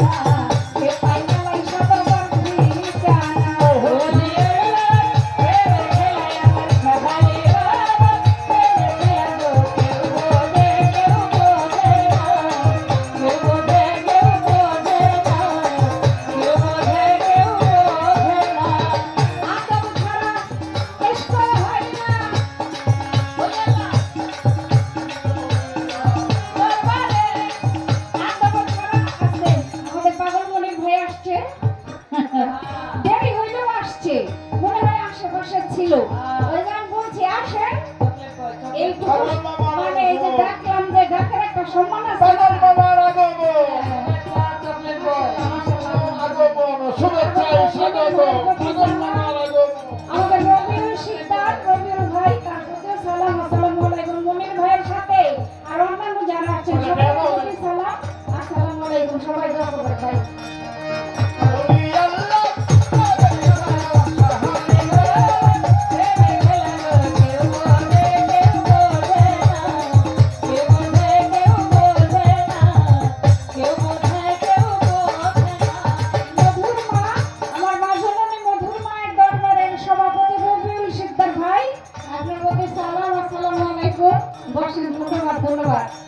Yeah. দেরি হইলেও আসছে। মনে হয় আশেপাশে ছিল। ওই বলছি আসে। মানে এই যে ডাকলাম যে ডাকের একটা সম্মান আছে হ্যাঁ, হ্যাঁ। শুভেচ্ছা ভাই আপনার প্রতি সালাম আসসালামু আলাইকুম বসেন ধন্যবাদ ধন্যবাদ হ্যাঁ